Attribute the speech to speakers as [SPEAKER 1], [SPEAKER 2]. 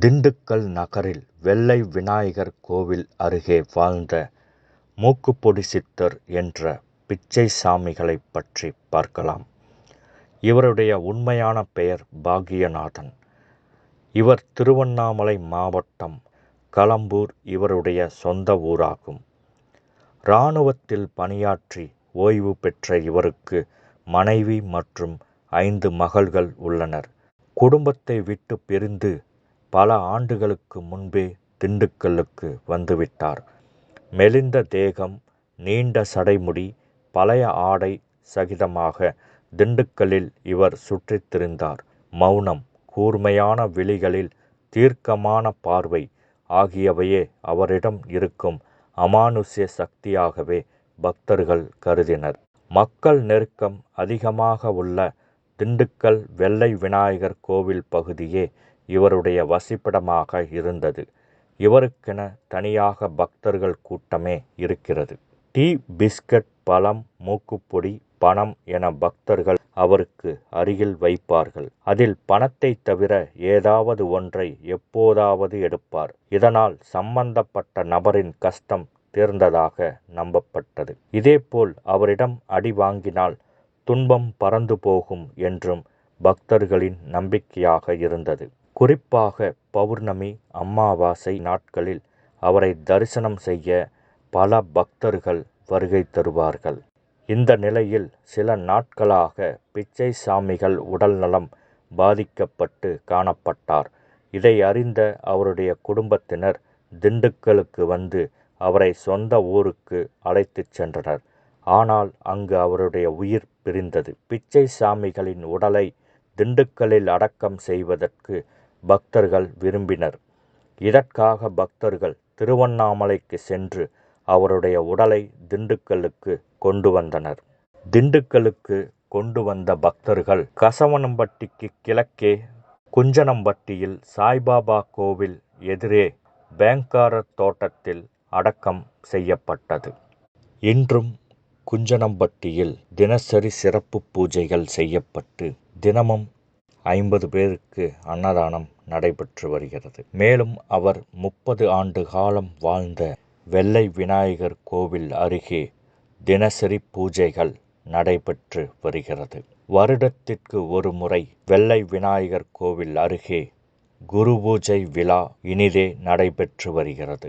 [SPEAKER 1] திண்டுக்கல் நகரில் வெள்ளை விநாயகர் கோவில் அருகே வாழ்ந்த மூக்குப்பொடி சித்தர் என்ற பிச்சைசாமிகளைப் பற்றி பார்க்கலாம். இவருடைய உண்மையான பெயர் பாகியநாதன். இவர் திருவண்ணாமலை மாவட்டம் களம்பூர் இவருடைய சொந்த ஊராகும். இராணுவத்தில் பணியாற்றி ஓய்வு பெற்ற இவருக்கு மனைவி மற்றும் ஐந்து மகள்கள் உள்ளனர். குடும்பத்தை விட்டு பிரிந்து பல ஆண்டுகளுக்கு முன்பே திண்டுக்கல்லுக்கு வந்துவிட்டார். மெலிந்த தேகம் நீண்ட சடைமுடி பழைய ஆடை சகிதமாக திண்டுக்கல்லில் இவர் சுற்றித் திரிந்தார் மௌனம் கூர்மையான விழிகளில் தீர்க்கமான பார்வை ஆகியவையே அவரிடம் இருக்கும் அமானுஷ்ய சக்தியாகவே பக்தர்கள் கருதினர். மக்கள் நெருக்கம் அதிகமாக உள்ள திண்டுக்கல் வெள்ளை விநாயகர் கோவில் பகுதியே இவருடைய வசிப்பிடமாக இருந்தது. இவருக்கென தனியாக பக்தர்கள் கூட்டமே இருக்கிறது. டீ பிஸ்கட் பழம் மூக்குப்பொடி பணம் என பக்தர்கள் அவருக்கு அருகில் வைப்பார்கள். அதில் பணத்தை தவிர ஏதாவது ஒன்றை எப்போதாவது எடுப்பார். இதனால் சம்பந்தப்பட்ட நபரின் கஷ்டம் தீர்ந்ததாக நம்பப்பட்டது. இதேபோல் அவரிடம் அடி வாங்கினால் துன்பம் பறந்து போகும் என்றும் பக்தர்களின் நம்பிக்கையாக இருந்தது. குறிப்பாக பௌர்ணமி அமாவாசை நாட்களில் அவரை தரிசனம் செய்ய பல பக்தர்கள் வருகை தருவார்கள். இந்த நிலையில் சில நாட்களாக பிச்சை சாமிகள் உடல்நலம் பாதிக்கப்பட்டு காணப்பட்டார். இதை அறிந்த அவருடைய குடும்பத்தினர் திண்டுக்கலுக்கு வந்து அவரை சொந்த ஊருக்கு அழைத்துச் சென்றனர். ஆனால் அங்கு அவருடைய உயிர் பிரிந்தது. பிச்சை சாமிகளின் உடலை திண்டுக்கல்லில் அடக்கம் செய்வதற்கு பக்தர்கள் விரும்பினர். இதற்காக பக்தர்கள் திருவண்ணாமலைக்கு சென்று அவருடைய உடலை திண்டுக்கல்லுக்கு கொண்டு வந்தனர். திண்டுக்கல்லுக்கு கொண்டு வந்த பக்தர்கள் கசவனம்பட்டிக்கு கிழக்கே குஞ்சனம்பட்டியில் சாய்பாபா கோவில் எதிரே பேங்காரர் தோட்டத்தில் அடக்கம் செய்யப்பட்டது. இன்றும் குஞ்சனம்பட்டியில் தினசரி சிறப்பு பூஜைகள் செய்யப்பட்டு தினமும் ஐம்பது பேருக்கு அன்னதானம் நடைபெற்று வருகிறது. மேலும் அவர் முப்பது ஆண்டு காலம் வாழ்ந்த வெள்ளை விநாயகர் கோவில் அருகே தினசரி பூஜைகள் நடைபெற்று வருகிறது. வருடத்திற்கு ஒரு முறை வெள்ளை விநாயகர் கோவில் அருகே குரு பூஜை விழா இனிதே நடைபெற்று வருகிறது.